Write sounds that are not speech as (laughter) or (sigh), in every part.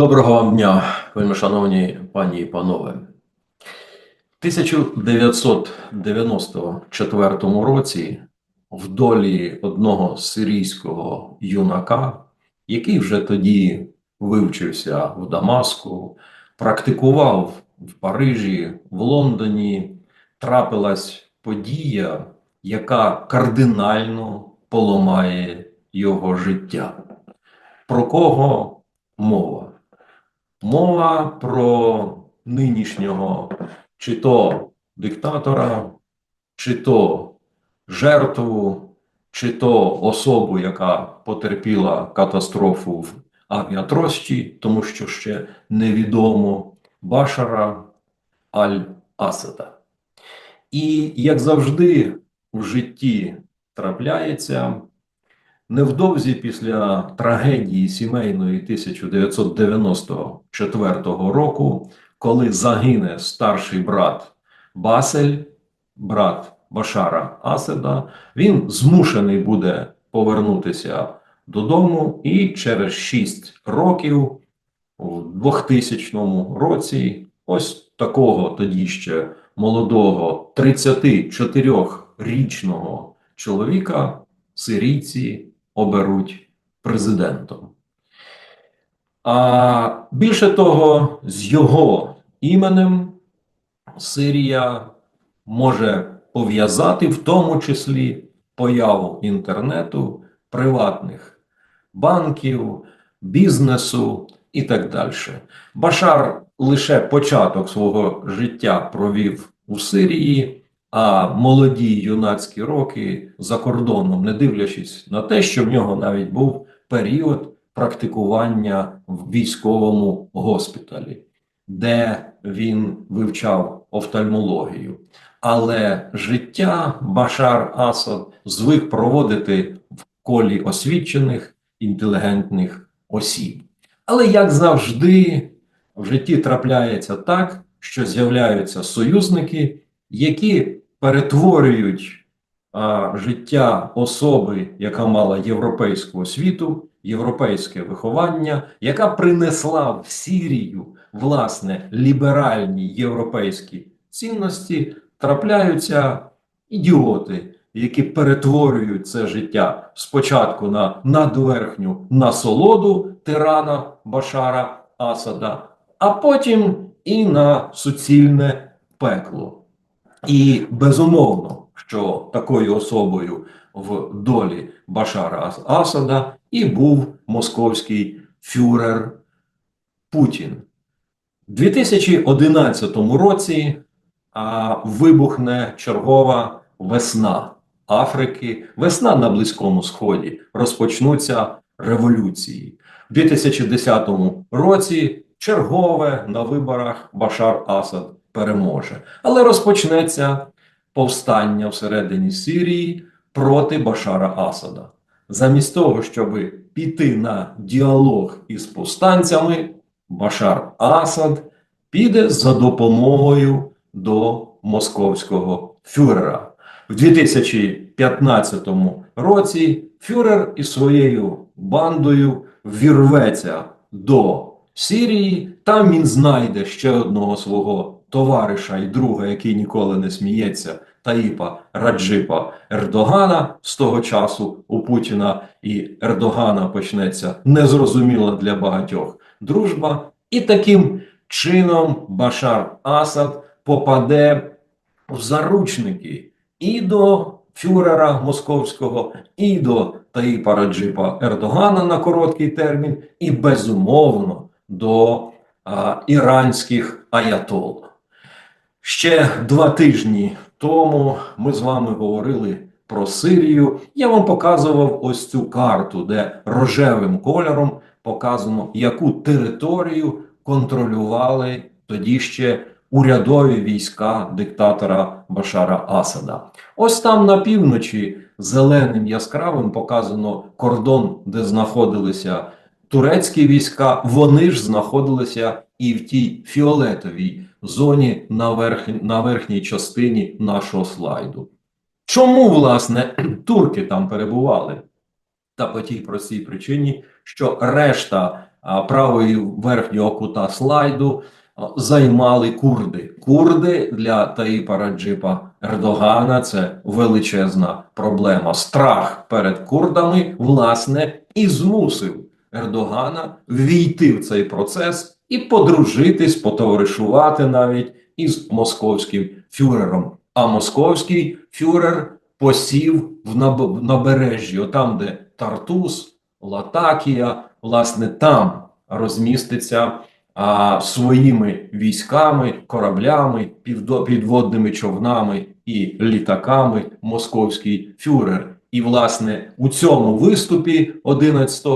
Доброго вам дня, вельми шановні пані і панове. В 1994 році в долі одного сирійського юнака, який вже тоді вивчився в Дамаску, практикував в Парижі, в Лондоні, трапилась подія, яка кардинально поламає його життя. Про кого мова? Мова про нинішнього чи то диктатора, чи то жертву, чи то особу, яка потерпіла катастрофу в авіатрощі, тому що ще невідомо Башара Аль-Асада. І як завжди в житті трапляється, Невдовзі після трагедії сімейної 1994 року, коли загине старший брат Басель, брат Башара Асада, він змушений буде повернутися додому, і через 6 років, у 2000 році, ось такого тоді ще молодого 34-річного чоловіка сирійці оберуть президентом. А більше того, з його іменем Сирія може пов'язати в тому числі появу інтернету, приватних банків, бізнесу і так далі. Башар лише початок свого життя провів у Сирії. А молоді юнацькі роки за кордоном, не дивлячись на те, що в нього навіть був період практикування в військовому госпіталі, де він вивчав офтальмологію. Але життя Башар Асад звик проводити в колі освічених інтелігентних осіб. Але як завжди, в житті трапляється так, що з'являються союзники, які перетворюють а, життя особи, яка мала європейську освіту, європейське виховання, яка принесла в Сірію власне ліберальні європейські цінності, трапляються ідіоти, які перетворюють це життя спочатку на надверхню насолоду тирана Башара Асада, а потім і на суцільне пекло. І безумовно, що такою особою в долі Башара Асада і був московський фюрер Путін. У 2011 році а, вибухне чергова весна Африки, весна на Близькому Сході. Розпочнуться революції. У 2010 році чергове на виборах Башар Асад переможе. Але розпочнеться повстання всередині Сирії проти Башара Асада. Замість того, щоб піти на діалог із повстанцями, Башар Асад піде за допомогою до московського фюрера. В 2015 році фюрер із своєю бандою вірветься до Сирії. Там він знайде ще одного свого товариша і друга, який ніколи не сміється, Таїпа Раджипа Ердогана з того часу у Путіна і Ердогана почнеться незрозуміла для багатьох дружба, і таким чином Башар Асад попаде в заручники і до фюрера московського, і до Таїпа Раджипа Ердогана на короткий термін, і безумовно до а, іранських аятол. Ще два тижні тому ми з вами говорили про Сирію. Я вам показував ось цю карту, де рожевим кольором показано, яку територію контролювали тоді ще урядові війська диктатора Башара Асада. Ось там на півночі зеленим яскравим показано кордон, де знаходилися турецькі війська. Вони ж знаходилися і в тій фіолетовій зоні на, верх... на верхній частині нашого слайду. Чому, власне, (clears throat) турки там перебували? Та по тій простій причині, що решта а, правої верхнього кута слайду а, займали курди. Курди для Таїпа Раджипа Ердогана це величезна проблема. Страх перед курдами, власне, і змусив Ердогана ввійти в цей процес і подружитись, потоваришувати навіть із московським фюрером. А московський фюрер посів в набережжі, там, де Тартус, Латакія, власне, там розміститься а, своїми військами, кораблями, підводними човнами і літаками московський фюрер. І, власне, у цьому виступі 11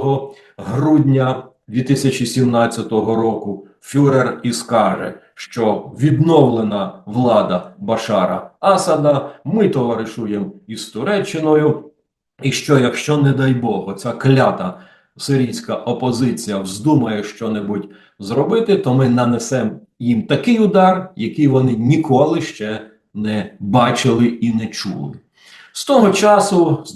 грудня 2017 року фюрер і скаже, що відновлена влада Башара Асада, ми товаришуємо із Туреччиною, і що, якщо, не дай Бог, оця клята сирійська опозиція вздумає щонебудь зробити, то ми нанесемо їм такий удар, який вони ніколи ще не бачили і не чули. З того часу, з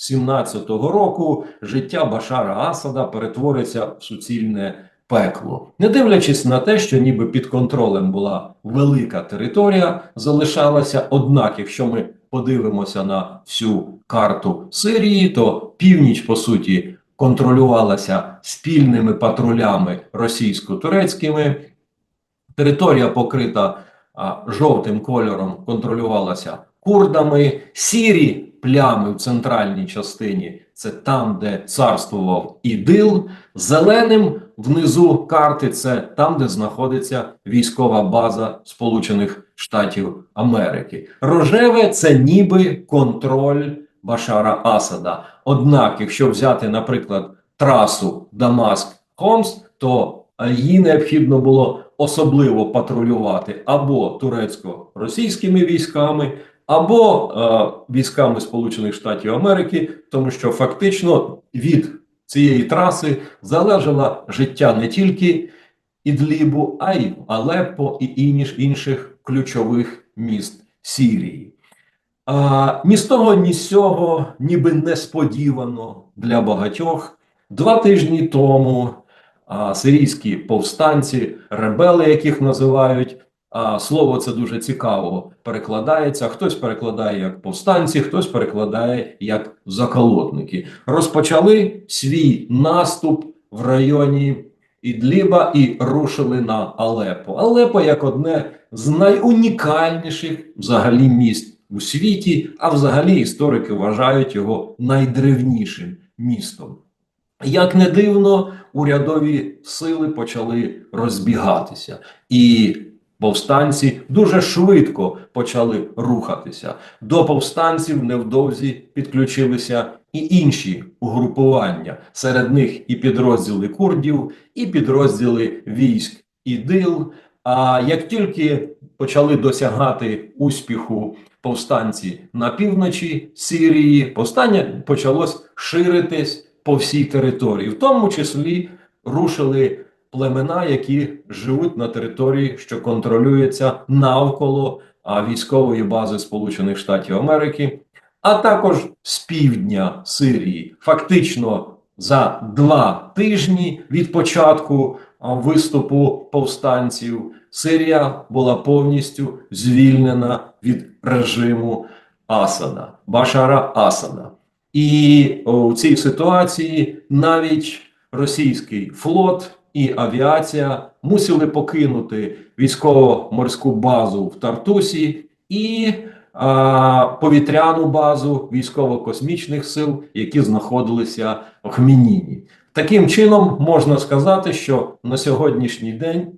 2017 року, життя Башара Асада перетвориться в суцільне пекло. Не дивлячись на те, що ніби під контролем була велика територія, залишалася. Однак, якщо ми подивимося на всю карту Сирії, то північ, по суті, контролювалася спільними патрулями російсько-турецькими. Територія покрита а, жовтим кольором контролювалася курдами, сірі плями в центральній частині це там, де царствував ідил. Зеленим внизу карти це там, де знаходиться військова база Сполучених Штатів Америки. Рожеве це ніби контроль Башара Асада. Однак, якщо взяти, наприклад, трасу Дамаск-Хомс, то е, її необхідно було особливо патрулювати або турецько-російськими військами, або е, військами Сполучених Штатів Америки, тому що фактично від цієї траси залежало життя не тільки Ідлібу, а й Алеппо і інших ключових міст Сірії. А, ні з того, ні з цього, ніби несподівано для багатьох. Два тижні тому а, сирійські повстанці, ребели, яких називають, слово це дуже цікаво перекладається. Хтось перекладає як повстанці, хтось перекладає як заколотники. Розпочали свій наступ в районі Ідліба і рушили на Алепо. Алепо як одне з найунікальніших взагалі міст у світі, а взагалі історики вважають його найдревнішим містом. Як не дивно, урядові сили почали розбігатися, і повстанці дуже швидко почали рухатися. До повстанців невдовзі підключилися і інші угрупування. Серед них і підрозділи курдів, і підрозділи військ ідил. А як тільки почали досягати успіху повстанці на півночі Сирії, повстання почалось ширитись по всій території, в тому числі рушили племена, які живуть на території, що контролюється навколо військової бази Сполучених Штатів Америки, а також з півдня Сирії. Фактично за два тижні від початку виступу повстанців Сирія була повністю звільнена від режиму Асада, Башара Асада. І у цій ситуації навіть російський флот і авіація мусили покинути військово-морську базу в Тартусі і а, повітряну базу військово-космічних сил, які знаходилися в Хмініні. Таким чином можна сказати, що на сьогоднішній день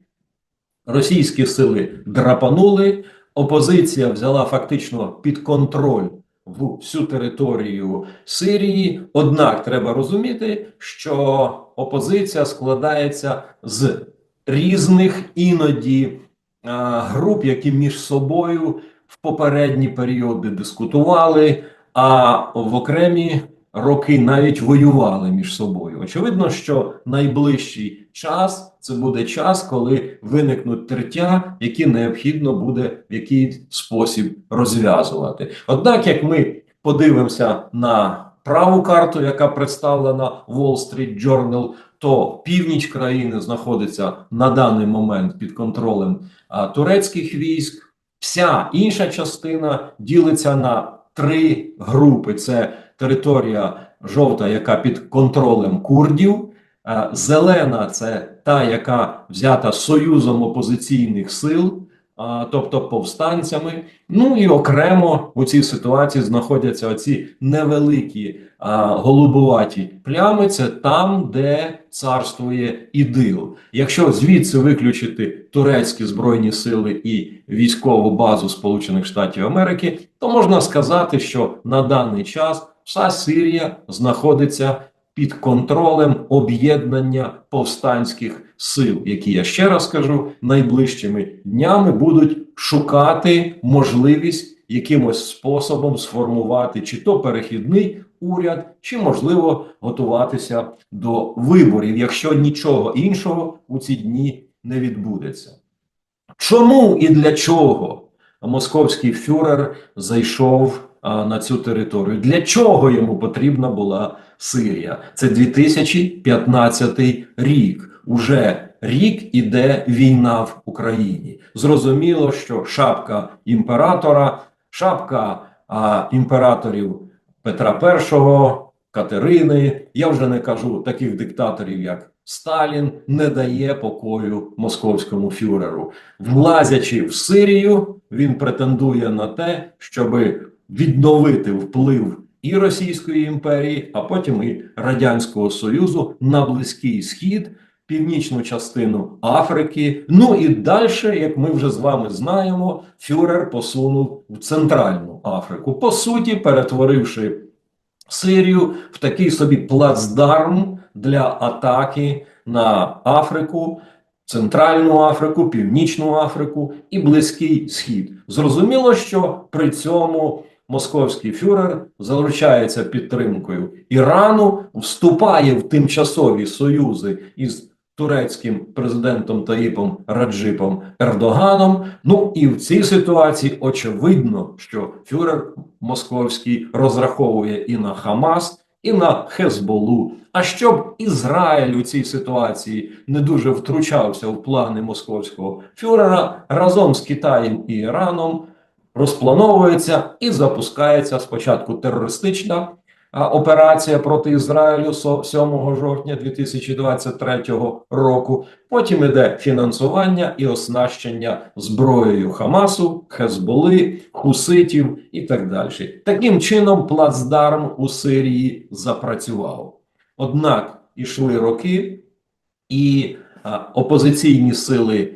російські сили драпанули, опозиція взяла фактично під контроль в всю територію Сирії. Однак треба розуміти, що опозиція складається з різних іноді груп, які між собою в попередні періоди дискутували, а в окремі роки навіть воювали між собою. Очевидно, що найближчий час це буде час, коли виникнуть тертя, які необхідно буде в який спосіб розв'язувати. Однак, як ми подивимося на праву карту, яка представлена Wall Street Journal, то північ країни знаходиться на даний момент під контролем а, турецьких військ. Вся інша частина ділиться на три групи: це територія жовта, яка під контролем курдів. Зелена це та, яка взята союзом опозиційних сил, тобто повстанцями. Ну і окремо у цій ситуації знаходяться оці невеликі голубуваті плями. Це там, де царствує ідил. Якщо звідси виключити турецькі збройні сили і військову базу Сполучених Штатів Америки, то можна сказати, що на даний час вся Сирія знаходиться під контролем об'єднання повстанських сил, які я ще раз кажу, найближчими днями будуть шукати можливість якимось способом сформувати чи то перехідний уряд, чи можливо готуватися до виборів, якщо нічого іншого у ці дні не відбудеться. Чому і для чого московський фюрер зайшов на цю територію? Для чого йому потрібна була Сирія? Це 2015 рік. Уже рік іде війна в Україні. Зрозуміло, що шапка імператора, шапка а, імператорів Петра І, Катерини. Я вже не кажу таких диктаторів, як Сталін, не дає покою московському фюреру. Влазячи в Сирію, він претендує на те, щоб відновити вплив і Російської імперії, а потім і Радянського Союзу на Близький Схід, північну частину Африки. Ну і далі, як ми вже з вами знаємо, фюрер посунув в Центральну Африку, по суті, перетворивши Сирію в такий собі плацдарм для атаки на Африку. Центральну Африку, Північну Африку і Близький Схід. Зрозуміло, що при цьому московський фюрер залучається підтримкою Ірану, вступає в тимчасові союзи із турецьким президентом Таїпом Раджипом Ердоганом. Ну і в цій ситуації очевидно, що фюрер московський розраховує і на Хамас, і на Хезболу. А щоб Ізраїль у цій ситуації не дуже втручався в плани московського фюрера, разом з Китаєм і Іраном розплановується і запускається спочатку терористична операція проти Ізраїлю 7 жовтня 2023 року. Потім іде фінансування і оснащення зброєю Хамасу, Хезболи, Хуситів і так далі. Таким чином, плацдарм у Сирії запрацював. Однак ішли роки, і опозиційні сили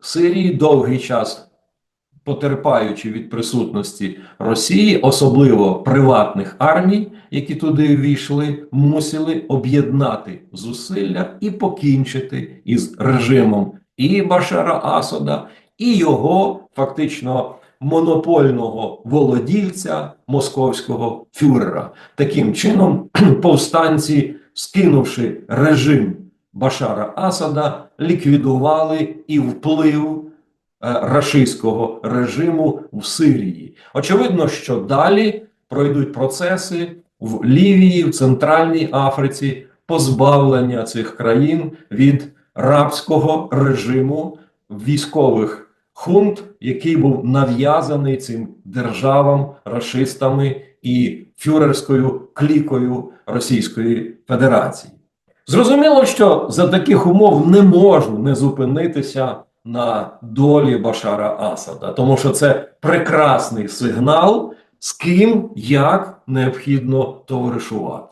Сирії довгий час потерпаючи від присутності Росії, особливо приватних армій, які туди ввійшли, мусили об'єднати зусилля і покінчити із режимом і Башара Асада, і його фактично монопольного володільця московського фюрера. Таким чином, (clears throat) повстанці, скинувши режим Башара Асада, ліквідували і вплив рашистського режиму в Сирії. Очевидно, що далі пройдуть процеси в Лівії, в Центральній Африці, позбавлення цих країн від рабського режиму військових хунт, який був нав'язаний цим державам, рашистами і фюрерською клікою Російської Федерації. Зрозуміло, що за таких умов не можна не зупинитися на долі Башара Асада, тому що це прекрасний сигнал, з ким як необхідно товаришувати.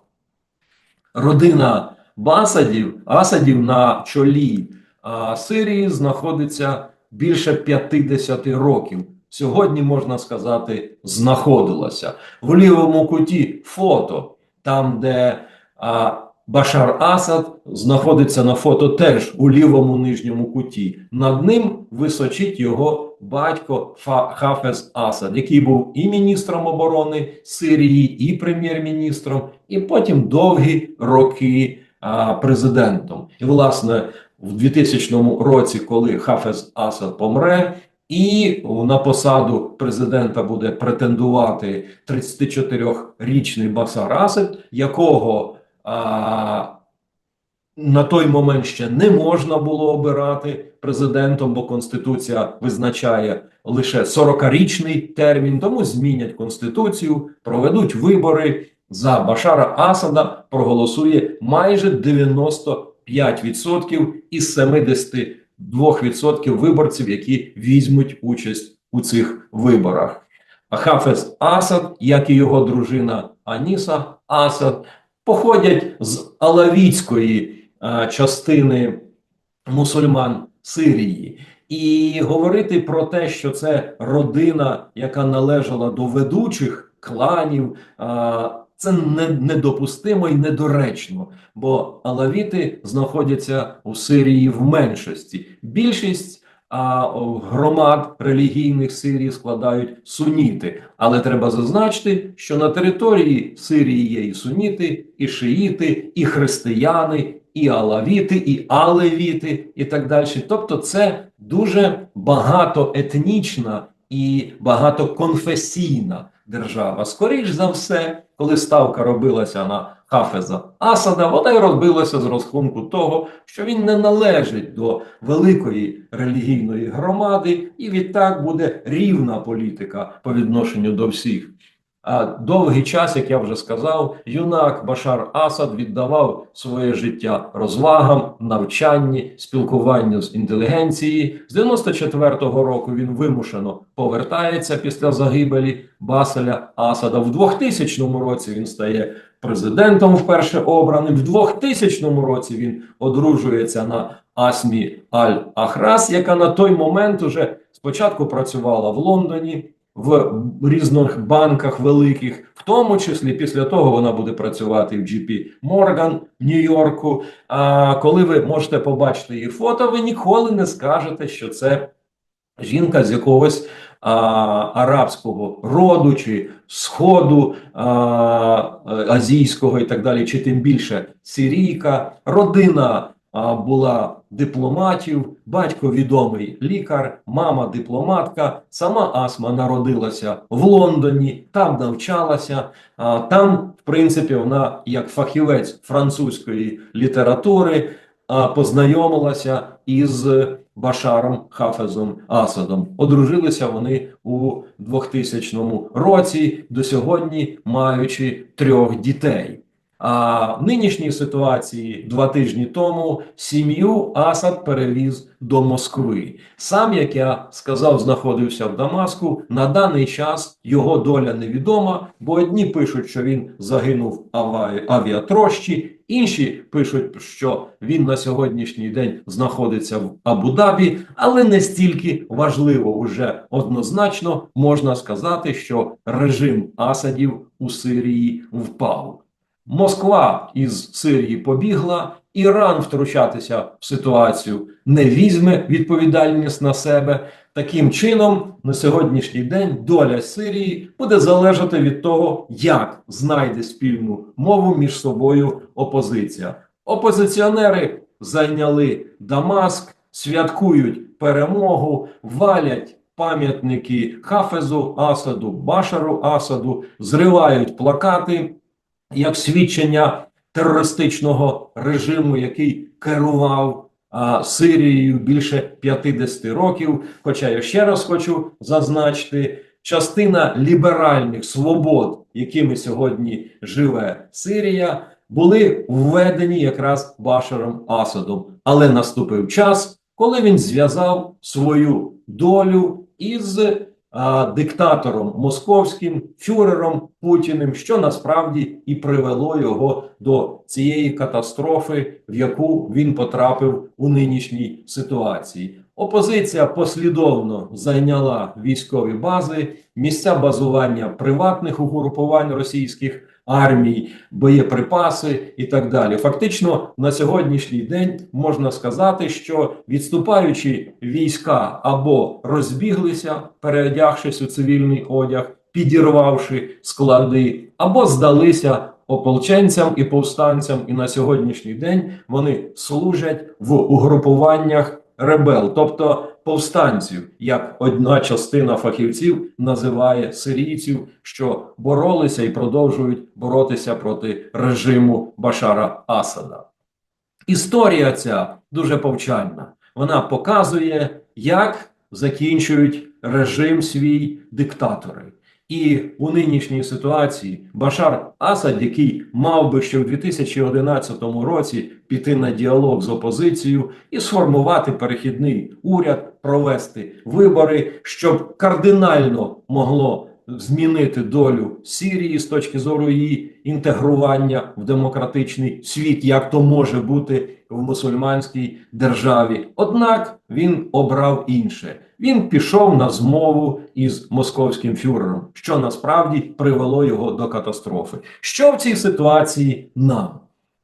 Родина Басадів, Асадів на чолі а, Сирії знаходиться більше 50 років. Сьогодні можна сказати, знаходилася в лівому куті фото, там, де а, Башар Асад знаходиться на фото теж у лівому нижньому куті. Над ним височить його батько Хафез Асад, який був і міністром оборони Сирії, і прем'єр-міністром, і потім довгі роки а, президентом. І, власне, в 2000 році, коли Хафез Асад помре, і на посаду президента буде претендувати 34-річний Басар Асад, якого на той момент ще не можна було обирати президентом, бо Конституція визначає лише 40-річний термін, тому змінять Конституцію, проведуть вибори. За Башара Асада проголосує майже 95% із 72% виборців, які візьмуть участь у цих виборах. А Хафез Асад, як і його дружина Аніса Асад, походять з алавітської е, частини мусульман Сирії. І говорити про те, що це родина, яка належала до ведучих кланів, а, це недопустимо і недоречно, бо алавіти знаходяться у Сирії в меншості. Більшість а, громад релігійних Сирії складають суніти. Але треба зазначити, що на території Сирії є і суніти, і шиїти, і християни, і алавіти, і алевіти, і так далі. Тобто, це дуже багатоетнічна і багатоконфесійна держава. Скоріш за все, коли ставка робилася на Хафеза Асада, вона й робилася з розхунку того, що він не належить до великої релігійної громади, і відтак буде рівна політика по відношенню до всіх. Довгий час, як я вже сказав, юнак Башар Асад віддавав своє життя розвагам, навчанні, спілкуванню з інтелігенцією. З 94-го року він вимушено повертається після загибелі Баселя Асада. В 2000 році він стає президентом вперше обраним. В 2000 році він одружується на Асмі Аль-Ахрас, яка на той момент уже спочатку працювала в Лондоні в різних банках великих, в тому числі після того вона буде працювати в JP Morgan в Нью-Йорку. А коли ви можете побачити її фото, ви ніколи не скажете, що це жінка з якогось а, арабського роду чи сходу а, азійського і так далі, чи тим більше сирійка, родина була дипломатів, батько відомий лікар, мама дипломатка. Сама Асма народилася в Лондоні, там навчалася. Там, в принципі, вона як фахівець французької літератури познайомилася із Башаром Хафезом Асадом. Одружилися вони у 2000 році, до сьогодні маючи трьох дітей. А в нинішній ситуації два тижні тому сім'ю Асад перевіз до Москви. Сам, як я сказав, знаходився в Дамаску. На даний час його доля невідома, бо одні пишуть, що він загинув авіатрощі, інші пишуть, що він на сьогоднішній день знаходиться в Абу-Дабі, але не стільки важливо уже однозначно можна сказати, що режим Асадів у Сирії впав. Москва із Сирії побігла, Іран втручатися в ситуацію не візьме відповідальність на себе. Таким чином, на сьогоднішній день доля Сирії буде залежати від того, як знайде спільну мову між собою опозиція. Опозиціонери зайняли Дамаск, святкують перемогу, валять пам'ятники Хафезу Асаду, Башару Асаду, зривають плакати як свідчення терористичного режиму, який керував Сирією більше 50 років. Хоча я ще раз хочу зазначити, частина ліберальних свобод, якими сьогодні живе Сирія, були введені якраз Башаром Асадом. Але наступив час, коли він зв'язав свою долю із диктатором московським фюрером Путіним, що насправді і привело його до цієї катастрофи, в яку він потрапив у нинішній ситуації. Опозиція послідовно зайняла військові бази, місця базування приватних угрупувань російських армій, боєприпаси і так далі. Фактично, на сьогоднішній день можна сказати, що відступаючі війська або розбіглися, переодягшись у цивільний одяг, підірвавши склади, або здалися ополченцям і повстанцям, і на сьогоднішній день вони служать в угрупуваннях ребел, тобто повстанців, як одна частина фахівців називає сирійців, що боролися і продовжують боротися проти режиму Башара Асада. Історія ця дуже повчальна. Вона показує, як закінчують режим свій диктатори. І у нинішній ситуації Башар Асад, який мав би ще в 2011 році піти на діалог з опозицією і сформувати перехідний уряд, провести вибори, щоб кардинально могло змінити долю Сирії з точки зору її інтегрування в демократичний світ, як то може бути в мусульманській державі. Однак він обрав інше. Він пішов на змову із московським фюрером, що насправді привело його до катастрофи. Що в цій ситуації нам?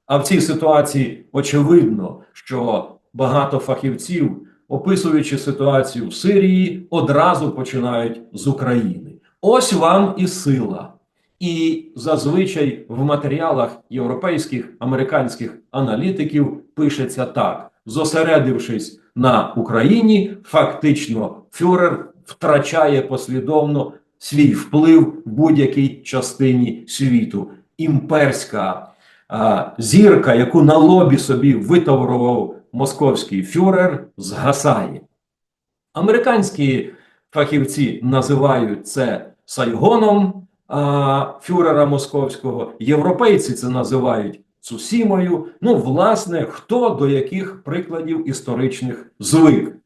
А в цій ситуації очевидно, що багато фахівців, описуючи ситуацію в Сирії, одразу починають з України. Ось вам і сила. І зазвичай в матеріалах європейських американських аналітиків пишеться так: зосередившись на Україні, фактично фюрер втрачає послідовно свій вплив в будь-якій частині світу. Імперська а, зірка, яку на лобі собі витаврував московський фюрер, згасає. Американські фахівці називають це Сайгоном а, фюрера московського, європейці це називають Цусімою. Ну, власне, хто до яких прикладів історичних звик.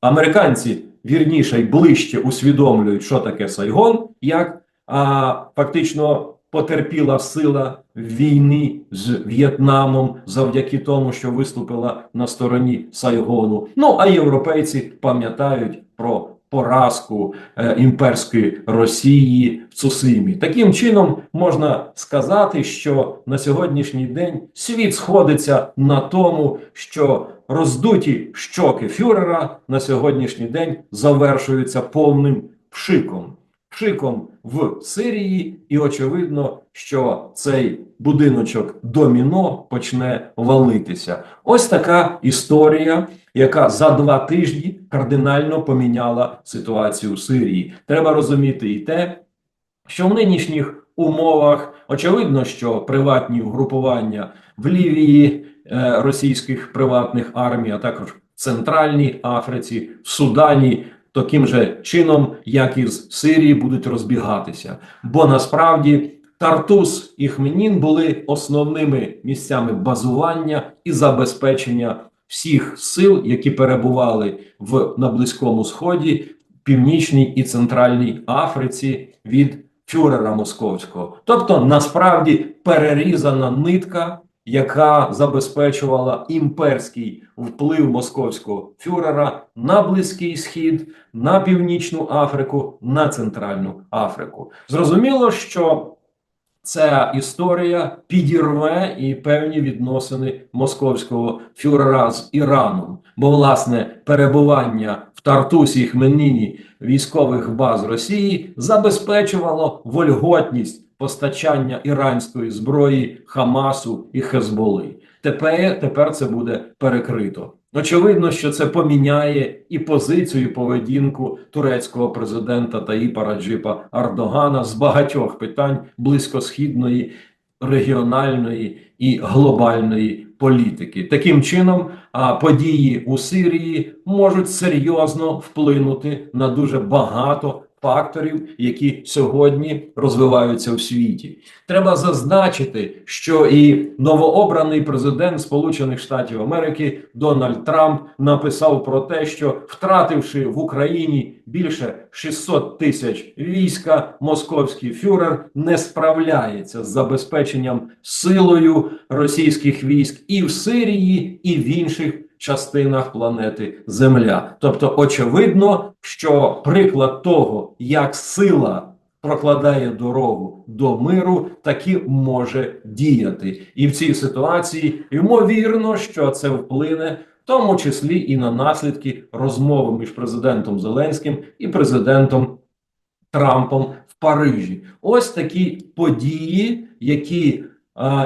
Американці вірніше й ближче усвідомлюють, що таке Сайгон, як а, фактично потерпіла сила в війні з В'єтнамом завдяки тому, що виступила на стороні Сайгону. Ну а європейці пам'ятають про поразку е, імперської Росії в Цусимі. Таким чином можна сказати, що на сьогоднішній день світ сходиться на тому, що роздуті щоки фюрера на сьогоднішній день завершуються повним пшиком. Пшиком в Сирії, і очевидно, що цей будиночок доміно почне валитися. Ось така історія, яка за два тижні кардинально поміняла ситуацію в Сирії. Треба розуміти і те, що в нинішніх умовах очевидно, що приватні угрупування в Лівії е, російських приватних армій, а також в Центральній Африці, в Судані. Таким же чином, як і з Сирії, будуть розбігатися. Бо насправді Тартус і Хменін були основними місцями базування і забезпечення всіх сил, які перебували в на Близькому Сході, Північній і Центральній Африці від фюрера московського. Тобто, насправді перерізана нитка, яка забезпечувала імперський вплив московського фюрера на Близький Схід, на Північну Африку, на Центральну Африку. Зрозуміло, що ця історія підірве і певні відносини московського фюрера з Іраном, бо власне перебування в Тартусі і Хмельнині військових баз Росії забезпечувало вольготність постачання іранської зброї Хамасу і Хезболи. Тепер, тепер це буде перекрито. Очевидно, що це поміняє і позицію, поведінку турецького президента Таїпа Раджипа Ардогана з багатьох питань близькосхідної, регіональної і глобальної політики. Таким чином, події у Сирії можуть серйозно вплинути на дуже багато факторів, які сьогодні розвиваються в світі. Треба зазначити, що і новообраний президент Сполучених Штатів Америки Дональд Трамп написав про те, що втративши в Україні більше 600 тисяч війська, московський фюрер не справляється з забезпеченням силою російських військ і в Сирії, і в інших частинах планети Земля. Тобто, очевидно, що приклад того, як сила прокладає дорогу до миру, таки може діяти. І в цій ситуації ймовірно, що це вплине. В тому числі і на наслідки розмови між президентом Зеленським і президентом Трампом в Парижі. Ось такі події, які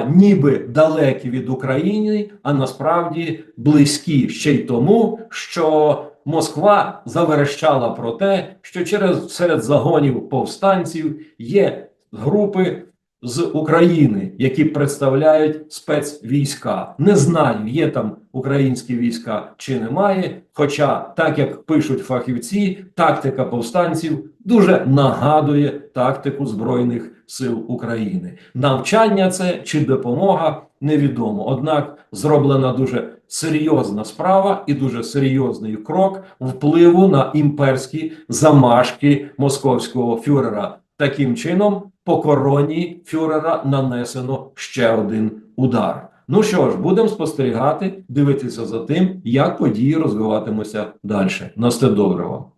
ніби далекі від України, а насправді близькі. Ще й тому, що Москва заверещала про те, що через серед загонів повстанців є групи з України, які представляють спецвійська. Не знаю, є там українські війська чи немає. Хоча, так як пишуть фахівці, тактика повстанців дуже нагадує тактику Збройних сил України. Навчання це чи допомога невідомо. Однак зроблена дуже серйозна справа і дуже серйозний крок впливу на імперські замашки московського фюрера. Таким чином, по короні фюрера нанесено ще один удар. Ну що ж, будемо спостерігати, дивитися за тим, як події розвиватимуться далі. На все.